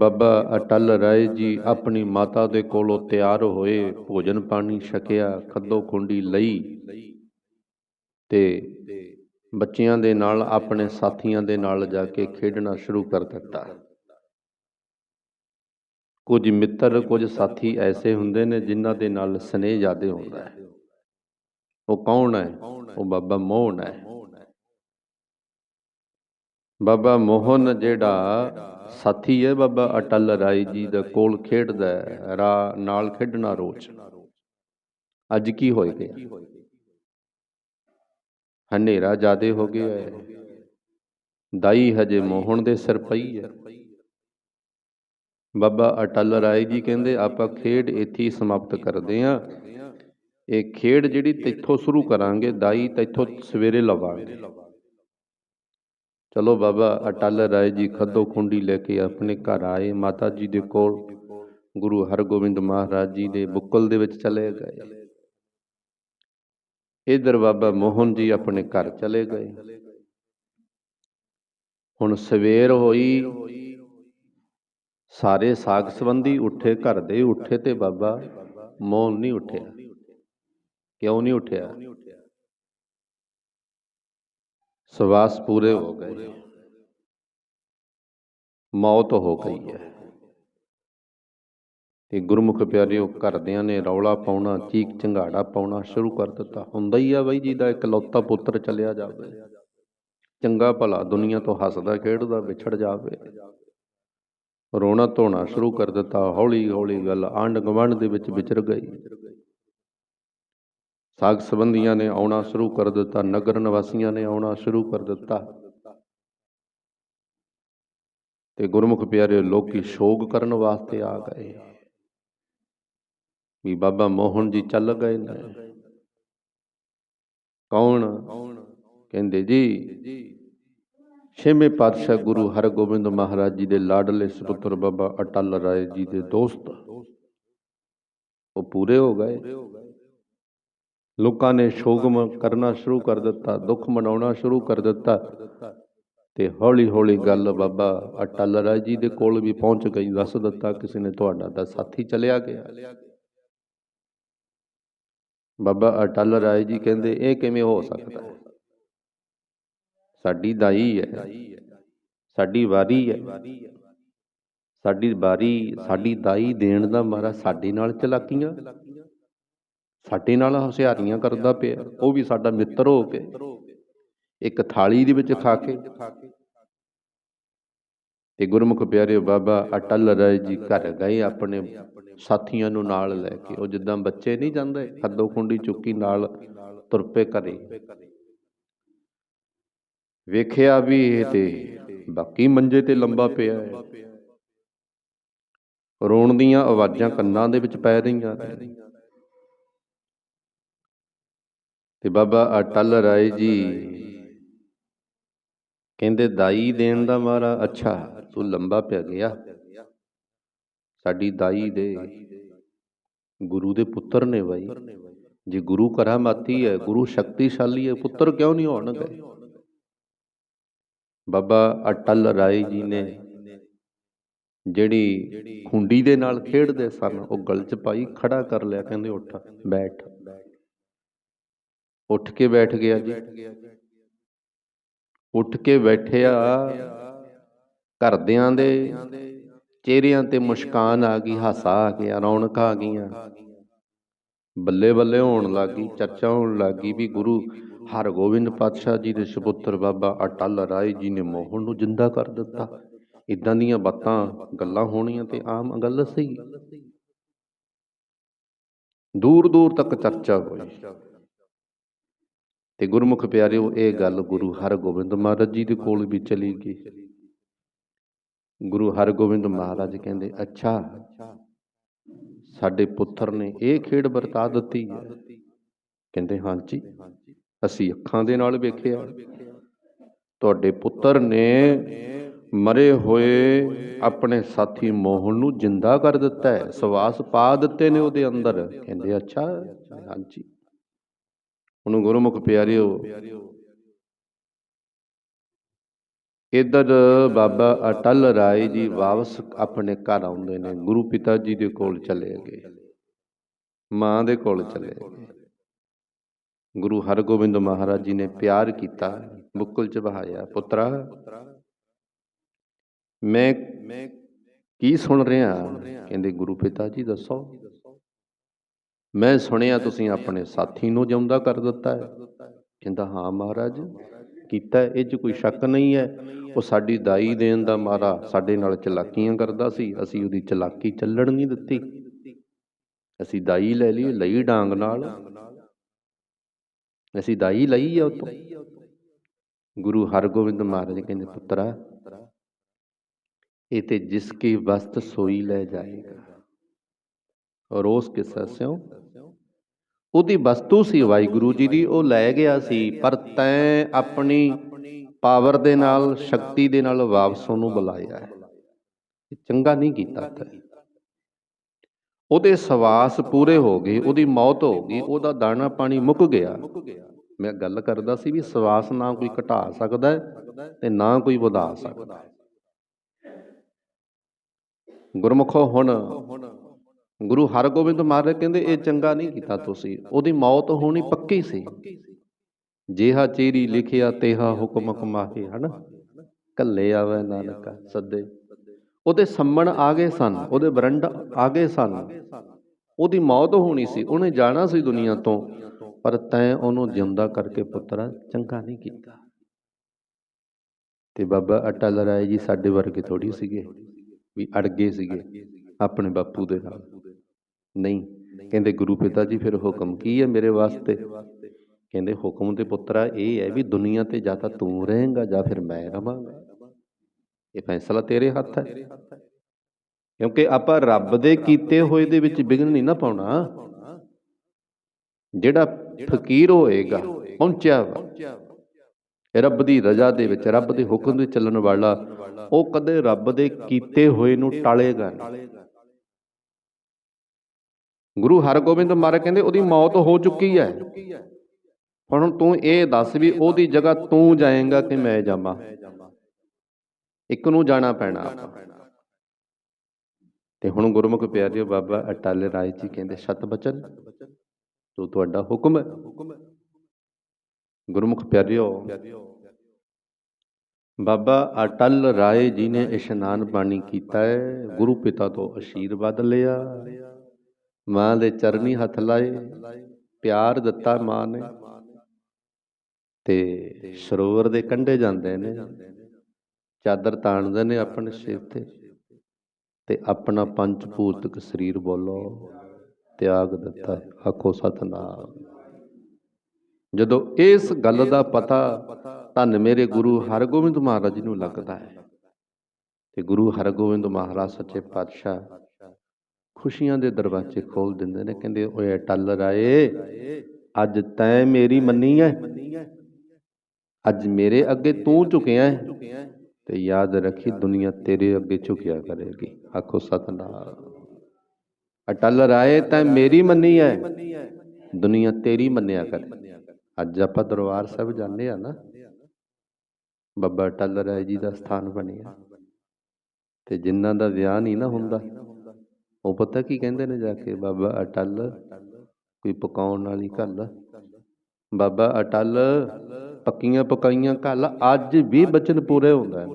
ਬਾਬਾ ਅਟਲ ਰਾਏ ਜੀ ਆਪਣੀ ਮਾਤਾ ਦੇ ਕੋਲੋਂ ਤਿਆਰ ਹੋਏ ਭੋਜਨ ਪਾਣੀ ਛਕਿਆ, ਖੱਦੋ ਖੁੰਡੀ ਲਈ ਤੇ ਬੱਚਿਆਂ ਦੇ ਨਾਲ ਆਪਣੇ ਸਾਥੀਆਂ ਦੇ ਨਾਲ ਜਾ ਕੇ ਖੇਡਣਾ ਸ਼ੁਰੂ ਕਰ ਦਿੱਤਾ। ਕੁਝ ਮਿੱਤਰ, ਕੁਝ ਸਾਥੀ ਐਸੇ ਹੁੰਦੇ ਨੇ ਜਿਨ੍ਹਾਂ ਦੇ ਨਾਲ ਸਨੇਹ ਜ਼ਿਆਦੇ ਹੁੰਦਾ ਹੈ। ਉਹ ਕੌਣ ਹੈ? ਉਹ ਬਾਬਾ ਮੋਹਨ ਹੈ। ਬਾਬਾ ਮੋਹਨ ਜਿਹੜਾ ਸਾਥੀ ਹੈ ਬਾਬਾ ਅਟਲ ਰਾਏ ਜੀ ਦਾ ਕੋਲ ਖੇਡਦਾ ਹੈ, ਰਾ ਨਾਲ ਖੇਡਣਾ ਰੋਜ਼ ਅੱਜ ਕੀ ਹੋਏ ਗਿਆ? ਹਨੇਰਾ ਜਿਆਦੇ ਹੋ ਗਿਆ ਹੈ। ਦਾਈ ਹਜੇ ਮੋਹਨ ਦੇ ਸਿਰ ਪਈ ਹੈ। ਬਾਬਾ ਅਟਲ ਰਾਏ ਜੀ ਕਹਿੰਦੇ, ਆਪਾਂ ਖੇਡ ਇੱਥੇ ਸਮਾਪਤ ਕਰਦੇ ਆਂ ਇਹ ਖੇਡ ਜਿਹੜੀ ਤੈਥੋਂ ਸ਼ੁਰੂ ਕਰਾਂਗੇ, ਦਾਈ ਤੈਥੋਂ ਸਵੇਰੇ ਲਵਾਂਗੇ। ਚਲੋ ਬਾਬਾ, ਅਟਲ ਰਾਏ ਜੀ ਖੱਦੋ ਖੁੰਡੀ ਲੈ ਕੇ ਆਪਣੇ ਘਰ ਆਏ। ਮਾਤਾ ਜੀ ਦੇ ਕੋਲ ਗੁਰੂ ਹਰਗੋਬਿੰਦ ਮਹਾਰਾਜ ਜੀ ਦੇ ਬੁੱਕਲ ਦੇ ਵਿੱਚ ਚਲੇ ਗਏ। ਇਧਰ ਬਾਬਾ ਮੋਹਨ ਜੀ ਆਪਣੇ ਘਰ ਚਲੇ ਗਏ। ਹੁਣ ਸਵੇਰ ਹੋਈ। ਸਾਰੇ ਸਾਗ ਸੰਬੰਧੀ ਉੱਠੇ, ਘਰ ਦੇ ਉੱਠੇ ਤੇ ਬਾਬਾ ਮੋਹਨ ਨਹੀਂ ਉੱਠਿਆ। ਕਿਉਂ ਨਹੀਂ ਉੱਠਿਆ? ਸਵਾਸ ਪੂਰੇ ਹੋ ਗਏ। ਮੌਤ ਹੋ ਗਈ ਹੈ। ਤੇ ਗੁਰਮੁਖ ਪਿਆਰਿਓ, ਘਰਦਿਆਂ ਨੇ ਰੌਲਾ ਪਾਉਣਾ ਚੀਕ ਚੰਗਾੜਾ ਪਾਉਣਾ ਸ਼ੁਰੂ ਕਰ ਦਿੱਤਾ। ਹੁੰਦਾ ਹੀ ਆ ਬਾਈ ਜੀ ਦਾ ਇਕਲੌਤਾ ਪੁੱਤਰ ਚਲਿਆ ਜਾਵੇ। ਚੰਗਾ ਭਲਾ ਦੁਨੀਆ ਤੋਂ ਹੱਸਦਾ, ਖੇਡਦਾ, ਵਿਛੜ ਜਾਵੇ। ਰੋਣਾ ਧੋਣਾ ਸ਼ੁਰੂ ਕਰ ਦਿੱਤਾ। ਹੌਲੀ ਹੌਲੀ ਗੱਲ ਆਂਡ ਗਵੰਡ ਦੇ ਵਿੱਚ ਵਿਚਰ ਗਈ। ਸਾਗ ਸੰਬੰਧੀਆਂ ਨੇ ਆਉਣਾ ਸ਼ੁਰੂ ਕਰ ਦਿੱਤਾ, ਨਗਰ ਨਿਵਾਸੀਆਂ ਨੇ ਆਉਣਾ ਸ਼ੁਰੂ ਕਰ ਦਿੱਤਾ। ਤੇ ਗੁਰਮੁਖ ਪਿਆਰੇ, ਲੋਕੀ ਸ਼ੋਕ ਕਰਨ ਵਾਸਤੇ ਆ ਗਏ। ਵੀ ਬਾਬਾ ਮੋਹਨ ਜੀ ਚੱਲ ਗਏ ਨੇ। ਕੌਣ? ਕਹਿੰਦੇ ਜੀ, ਛੇਵੇਂ ਪਾਤਸ਼ਾਹ ਗੁਰੂ ਹਰਗੋਬਿੰਦ ਮਹਾਰਾਜ ਜੀ ਦੇ ਲਾਡਲੇ ਸੁਪੁੱਤਰ ਬਾਬਾ ਅਟਲ ਰਾਏ ਜੀ ਦੇ ਦੋਸਤ। ਉਹ ਪੂਰੇ ਹੋ ਗਏ। ਲੋਕਾਂ ਨੇ ਸ਼ੋਗਮ ਕਰਨਾ ਸ਼ੁਰੂ ਕਰ ਦਿੱਤਾ, ਦੁੱਖ ਮਨਾਉਣਾ ਸ਼ੁਰੂ ਕਰ ਦਿੱਤਾ। ਤੇ ਹੌਲੀ ਹੌਲੀ ਗੱਲ ਬਾਬਾ ਅਟਲ ਰਾਏ ਜੀ ਦੇ ਕੋਲ ਵੀ ਪਹੁੰਚ ਗਈ, ਦੱਸ ਦਿੱਤਾ ਕਿਸੇ ਨੇ ਤੁਹਾਡਾ ਤਾਂ ਸਾਥੀ ਚਲਿਆ ਗਿਆ। ਬਾਬਾ ਅਟਲ ਰਾਏ ਜੀ ਕਹਿੰਦੇ, ਇਹ ਕਿਵੇਂ ਹੋ ਸਕਦਾ ਹੈ? ਸਾਡੀ ਦਾਈ ਹੈ, ਸਾਡੀ ਵਾਰੀ ਹੈ, ਸਾਡੀ ਵਾਰੀ ਸਾਡੀ ਦਾਈ ਦੇਣ ਦਾ ਮਾਰਾ ਸਾਡੇ ਨਾਲ ਚਲਾਕੀਆਂ। ਸਾਡੇ ਨਾਲ ਹੁਸ਼ਿਆਰੀਆਂ ਕਰਦਾ ਪਿਆ, ਉਹ ਵੀ ਸਾਡਾ ਮਿੱਤਰ ਹੋ ਕੇ ਇੱਕ ਥਾਲੀ ਦੇ ਵਿੱਚ ਖਾ ਕੇ। ਤੇ ਗੁਰਮੁਖ ਪਿਆਰੇ ਬਾਬਾ ਅਟਲ ਰਾਏ ਜੀ ਘਰ ਗਏ ਆਪਣੇ ਸਾਥੀਆਂ ਨੂੰ ਨਾਲ ਲੈ ਕੇ। ਉਹ ਜਿੱਦਾਂ ਬੱਚੇ ਨਹੀਂ ਜਾਂਦੇ, ਖੱਦੋ ਖੁੰਡੀ ਚੁੱਕੀ ਨਾਲ ਤੁਰ ਪਏ ਘਰੇ। ਵੇਖਿਆ ਵੀ ਇਹ ਤੇ ਬਾਕੀ ਮੰਜੇ ਤੇ ਲੰਬਾ ਪਿਆ ਹੈ। ਰੋਣ ਦੀਆਂ ਆਵਾਜ਼ਾਂ ਕੰਨਾਂ ਦੇ ਵਿੱਚ ਪੈ ਰਹੀਆਂ ਨੇ। ਤੇ ਬਾਬਾ ਅਟਲ ਰਾਏ ਜੀ ਕਹਿੰਦੇ, ਦਾਈ ਦੇਣ ਦਾ ਮਾਰਾ ਅੱਛਾ, ਤੂੰ ਲੰਬਾ ਪਿਆ ਗਿਆ। ਸਾਡੀ ਦਾਈ ਦੇ ਗੁਰੂ ਦੇ ਪੁੱਤਰ ਨੇ ਬਾਈ। ਜੇ ਗੁਰੂ ਕਰਾਮਾਤੀ ਹੈ, ਗੁਰੂ ਸ਼ਕਤੀਸ਼ਾਲੀ ਹੈ, ਪੁੱਤਰ ਕਿਉਂ ਨਹੀਂ ਹੋਣਗੇ? ਬਾਬਾ ਅਟਲ ਰਾਏ ਜੀ ਨੇ ਜਿਹੜੀ ਖੁੰਡੀ ਦੇ ਨਾਲ ਖੇਡਦੇ ਸਨ, ਉਹ ਗਲ ਚ ਪਾਈ, ਖੜਾ ਕਰ ਲਿਆ, ਕਹਿੰਦੇ, ਉੱਠ, ਬੈਠ। ਉੱਠ ਕੇ ਬੈਠ ਗਿਆ ਜੀ। ਉੱਠ ਕੇ ਬੈਠਿਆ ਘਰਦਿਆਂ ਦੇ ਚਿਹਰਿਆਂ ਤੇ ਮੁਸਕਾਨ ਆ ਗਈ, ਹਾਸਾ ਆ ਗਿਆ, ਰੌਣਕਾਂ ਆ ਗਈਆਂ। ਬੱਲੇ ਬੱਲੇ ਹੋਣ ਲੱਗੀ ਚਰਚਾ ਹੋਣ ਲੱਗੀ ਵੀ ਗੁਰੂ ਹਰਗੋਬਿੰਦ ਪਾਤਸ਼ਾਹ ਜੀ ਦੇ ਸੁਪੁੱਤਰ ਬਾਬਾ ਅਟਲ ਰਾਏ ਜੀ ਨੇ ਮੋਹਨ ਨੂੰ ਜਿੰਦਾ ਕਰ ਦਿੱਤਾ। ਇਦਾਂ ਦੀਆਂ ਬਾਤਾਂ, ਗੱਲਾਂ ਹੋਣੀਆਂ ਤੇ ਆਮ ਗੱਲ ਸਹੀ। ਦੂਰ ਦੂਰ ਤੱਕ ਚਰਚਾ ਹੋਈ। ਤੇ ਗੁਰਮੁਖ ਪਿਆਰਿਓ, ਇਹ ਗੱਲ ਗੁਰੂ ਹਰਗੋਬਿੰਦ ਮਹਾਰਾਜ ਜੀ ਦੇ ਕੋਲ ਵੀ ਚਲੀ ਗਈ। ਗੁਰੂ ਹਰਗੋਬਿੰਦ ਮਹਾਰਾਜ ਕਹਿੰਦੇ, ਅੱਛਾ, ਸਾਡੇ ਪੁੱਤਰ ਨੇ ਇਹ ਖੇਡ ਵਰਤਾ ਦਿੱਤੀ ਹੈ। ਕਹਿੰਦੇ ਹਾਂਜੀ ਅਸੀਂ ਅੱਖਾਂ ਦੇ ਨਾਲ ਵੇਖਿਆ। ਤੁਹਾਡੇ ਪੁੱਤਰ ਨੇ ਮਰੇ ਹੋਏ ਆਪਣੇ ਸਾਥੀ ਮੋਹਨ ਨੂੰ ਜਿੰਦਾ ਕਰ ਦਿੱਤਾ ਹੈ, ਸਵਾਸ ਪਾ ਦਿੱਤੇ ਨੇ ਉਹਦੇ ਅੰਦਰ। ਕਹਿੰਦੇ, ਅੱਛਾ ਹਾਂਜੀ ਉਹਨੂੰ ਗੁਰਮੁਖ ਪਿਆਰਿਓ। ਇੱਧਰ ਬਾਬਾ ਅਟਲ ਰਾਏ ਜੀ ਵਾਪਸ ਆਪਣੇ ਘਰ ਆਉਂਦੇ ਨੇ। ਗੁਰੂ ਪਿਤਾ ਜੀ ਦੇ ਕੋਲ ਚਲੇ ਗਏ। ਮਾਂ ਦੇ ਕੋਲ ਚਲੇ ਗਏ। ਗੁਰੂ ਹਰਗੋਬਿੰਦ ਮਹਾਰਾਜ ਜੀ ਨੇ ਪਿਆਰ ਕੀਤਾ। ਬੁੱਕਲ ਚ ਬਹਾਇਆ ਪੁੱਤਰਾ, ਮੈਂ ਕੀ ਸੁਣ ਰਿਹਾ? ਕਹਿੰਦੇ, ਗੁਰੂ ਪਿਤਾ ਜੀ, ਦੱਸੋ। ਮੈਂ ਸੁਣਿਆ ਤੁਸੀਂ ਆਪਣੇ ਸਾਥੀ ਨੂੰ ਜਿਉਂਦਾ ਕਰ ਦਿੱਤਾ ਹੈ। ਕਹਿੰਦਾ, ਹਾਂ ਮਹਾਰਾਜ, ਕੀਤਾ ਇਹ 'ਚ ਕੋਈ ਸ਼ੱਕ ਨਹੀਂ ਹੈ। ਉਹ ਸਾਡੀ ਦਾਈ ਦੇਣ ਦਾ ਮਾਰਾ ਸਾਡੇ ਨਾਲ ਚਲਾਕੀਆਂ ਕਰਦਾ ਸੀ। ਅਸੀਂ ਉਹਦੀ ਚਲਾਕੀ ਚੱਲਣ ਨਹੀਂ ਦਿੱਤੀ। ਅਸੀਂ ਦਾਈ ਲੈ ਲਈ ਲਈ ਡਾਂਗ ਨਾਲ। ਅਸੀਂ ਦਾਈ ਲਈ ਆ ਉਹ ਗੁਰੂ ਹਰਗੋਬਿੰਦ ਮਹਾਰਾਜ ਕਹਿੰਦੇ, ਪੁੱਤਰਾ, ਇਹ ਤੇ ਜਿਸ ਕੀ ਵਸਤ ਸੋਈ ਲੈ ਜਾਏਗਾ। ਰੋਸ ਕਿੱਸਾ ਕਿਸਾ ਉਹਦੀ ਵਸਤੂ ਸੀ ਵਾਹਿਗੁਰੂ ਜੀ ਦੀ, ਉਹ ਲੈ ਗਿਆ ਸੀ, ਪਰ ਤੈਂ ਆਪਣੀ ਪਾਵਰ ਦੇ ਨਾਲ, ਸ਼ਕਤੀ ਦੇ ਨਾਲ ਵਾਪਸ ਉਹਨੂੰ ਬੁਲਾਇਆ ਹੈ। ਚੰਗਾ ਨਹੀਂ ਕੀਤਾ ਤੈਂ। ਉਹਦੇ ਸਵਾਸ ਪੂਰੇ ਹੋ ਗਏ, ਉਹਦੀ ਮੌਤ ਹੋ ਗਈ, ਉਹਦਾ ਦਾਣਾ ਪਾਣੀ ਮੁੱਕ ਗਿਆ। ਮੈਂ ਗੱਲ ਕਰਦਾ ਸੀ ਵੀ ਸਵਾਸ ਨਾ ਕੋਈ ਘਟਾ ਸਕਦਾ ਤੇ ਨਾ ਕੋਈ ਵਧਾ ਸਕਦਾ ਹੈ। ਗੁਰਮੁਖੋ ਹੁਣ ਗੁਰੂ ਹਰਗੋਬਿੰਦ ਮਹਾਰਾਜ ਕਹਿੰਦੇ, ਇਹ ਚੰਗਾ ਨਹੀਂ ਕੀਤਾ ਤੁਸੀਂ। ਉਹਦੀ ਮੌਤ ਹੋਣੀ ਪੱਕੀ ਸੀ। ਜਿਹਾ ਚੇਰੀ ਲਿਖਿਆ, ਤੇਹਾ ਹੁਕਮ ਕਮਾਹੇ, ਹਨ? ਕੱਲੇ ਆਵੇ ਨਾਨਕਾ, ਸੱਦੇ। ਉਹਦੇ ਸੰਮਣ ਆ ਗਏ ਸਨ, ਉਹਦੇ ਬਰੰਡ ਆ ਗਏ ਸਨ। ਉਹਦੀ ਮੌਤ ਹੋਣੀ ਸੀ, ਉਹਨੇ ਜਾਣਾ ਸੀ ਦੁਨੀਆ ਤੋਂ, ਪਰ ਤੈਂ ਉਹਨੂੰ ਜਿਉਂਦਾ ਕਰਕੇ ਪੁੱਤਰਾ ਚੰਗਾ ਨਹੀਂ ਕੀਤਾ। ਤੇ ਬਾਬਾ ਅਟਲ ਰਾਏ ਜੀ ਸਾਡੇ ਵਰਗੇ ਥੋੜੀ ਸੀਗੇ, ਵੀ ਅੜ ਗਏ ਸੀਗੇ, ਆਪਣੇ ਬਾਪੂ ਦੇ ਨਾਲ। ਨਹੀਂ। ਕਹਿੰਦੇ ਗੁਰੂ ਪਿਤਾ ਜੀ ਫਿਰ ਹੁਕਮ ਕੀ ਹੈ ਮੇਰੇ ਵਾਸਤੇ? ਕਹਿੰਦੇ ਹੁਕਮ ਤੇ ਪੁੱਤਰਾ ਇਹ ਹੈ ਵੀ ਦੁਨੀਆ ਤੇ ਜਾਂ ਤਾਂ ਤੂੰ ਰਹੇਂਗਾ ਜਾਂ ਫਿਰ ਮੈਂ ਰਵਾਂਗਾ। ਇਹ ਫੈਸਲਾ ਤੇਰੇ ਹੱਥ ਹੈ। ਕਿਉਂਕਿ ਆਪਾਂ ਰੱਬ ਦੇ ਕੀਤੇ ਹੋਏ ਦੇ ਵਿੱਚ ਵਿਘਨ ਨਹੀਂ ਨਾ ਪਾਉਣਾ। ਜਿਹੜਾ ਫਕੀਰ ਹੋਏਗਾ ਪਹੁੰਚਿਆ ਵਾ। ਰੱਬ ਦੀ ਰਜ਼ਾ ਦੇ ਵਿੱਚ ਰੱਬ ਦੇ ਹੁਕਮ ਦੇ ਚੱਲਣ ਵਾਲਾ ਉਹ ਕਦੇ ਰੱਬ ਦੇ ਕੀਤੇ ਹੋਏ ਨੂੰ ਟਾਲੇਗਾ ਨਹੀਂ। ਗੁਰੂ ਹਰਗੋਬਿੰਦ ਮਹਾਰਾਜ ਕਹਿੰਦੇ, ਉਹਦੀ ਮੌਤ ਹੋ ਚੁੱਕੀ ਹੈ। ਹੁਣ ਤੂੰ ਇਹ ਦੱਸ ਵੀ ਉਹਦੀ ਜਗ੍ਹਾ ਤੂੰ ਜਾਏਗਾ ਕਿ ਮੈਂ ਜਾਵਾਂ? ਇੱਕ ਨੂੰ ਜਾਣਾ ਪੈਣਾ ਤੇ ਹੁਣ ਗੁਰਮੁਖ ਪਿਆਰਿਓ, ਬਾਬਾ ਅਟਲ ਰਾਏ ਜੀ ਕਹਿੰਦੇ, ਸਤ ਬਚਨ, ਜੋ ਤੁਹਾਡਾ ਹੁਕਮ ਹੈ। ਗੁਰਮੁਖ ਪਿਆਰਿਓ, ਬਾਬਾ ਅਟਲ ਰਾਏ ਜੀ ਨੇ ਇਸ਼ਨਾਨ ਪਾਣੀ ਕੀਤਾ ਹੈ। ਗੁਰੂ ਪਿਤਾ ਤੋਂ ਅਸ਼ੀਰਵਾਦ ਲਿਆ। ਮਾਂ ਦੇ ਚਰਨੀ ਹੱਥ ਲਾਏ, ਪਿਆਰ ਦਿੱਤਾ ਮਾਂ ਨੇ ਤੇ ਸਰੋਵਰ ਦੇ ਕੰਢੇ ਜਾਂਦੇ ਨੇ, ਚਾਦਰ ਤਾਣਦੇ ਨੇ ਆਪਣੇ ਸਿਰ ਤੇ ਤੇ ਆਪਣਾ ਪੰਜ ਭੂਤਕ ਸਰੀਰ ਬੋਲੋ, ਤਿਆਗ ਦਿੱਤਾ ਹੈ। ਆਖੋ ਸਤਨਾਮ ਜਦੋਂ ਇਸ ਗੱਲ ਦਾ ਪਤਾ ਧੰਨ ਮੇਰੇ ਗੁਰੂ ਹਰਗੋਬਿੰਦ ਮਹਾਰਾਜ ਜੀ ਨੂੰ ਲੱਗਦਾ ਹੈ, ਤੇ ਗੁਰੂ ਹਰਗੋਬਿੰਦ ਮਹਾਰਾਜ ਸੱਚੇ ਪਾਤਸ਼ਾਹ ਖੁਸ਼ੀਆਂ ਦੇ ਦਰਵਾਜ਼ੇ ਖੋਲ ਦਿੰਦੇ ਨੇ, ਕਹਿੰਦੇ ਓਏ ਟੱਲ ਰਾਏ, ਅੱਜ ਤੈਂ ਮੇਰੀ ਮੰਨੀ ਹੈ ਅੱਜ ਮੇਰੇ ਅੱਗੇ ਤੂੰ ਝੁਕਿਆ ਤੇ ਯਾਦ ਰੱਖੀ ਦੁਨੀਆ ਤੇਰੇ ਅੱਗੇ ਝੁਕਿਆ ਕਰੇਗੀ। ਆਖੋ ਸਤਨਾਮ। ਅਟਲ ਰਾਏ, ਤੈਂ ਮੇਰੀ ਮੰਨੀ ਹੈ ਦੁਨੀਆ ਤੇਰੀ ਮੰਨਿਆ ਕਰੇ। ਅੱਜ ਆਪਾਂ ਦਰਬਾਰ ਸਾਹਿਬ ਜਾਂਦੇ ਆ ਨਾ, ਬੱਬਾ ਅਟਲ ਰਾਏ ਜੀ ਦਾ ਸਥਾਨ ਬਣਿਆ। ਤੇ ਜਿਨ੍ਹਾਂ ਦਾ ਵਿਆਹ ਨਹੀਂ ਨਾ ਹੁੰਦਾ ਉਹ ਪਤਾ ਕੀ ਕਹਿੰਦੇ ਨੇ ਜਾ ਕੇ? ਬਾਬਾ ਅਟਲ। ਕੋਈ ਪਕਾਉਣ ਵਾਲੀ ਘੱਲ। ਬਾਬਾ ਅਟਲ, ਪੱਕੀਆਂ ਪਕਾਈਆਂ ਘੱਲ। ਅੱਜ ਵੀ ਬਚਨ ਪੂਰੇ ਹੁੰਦਾ ਹੈ।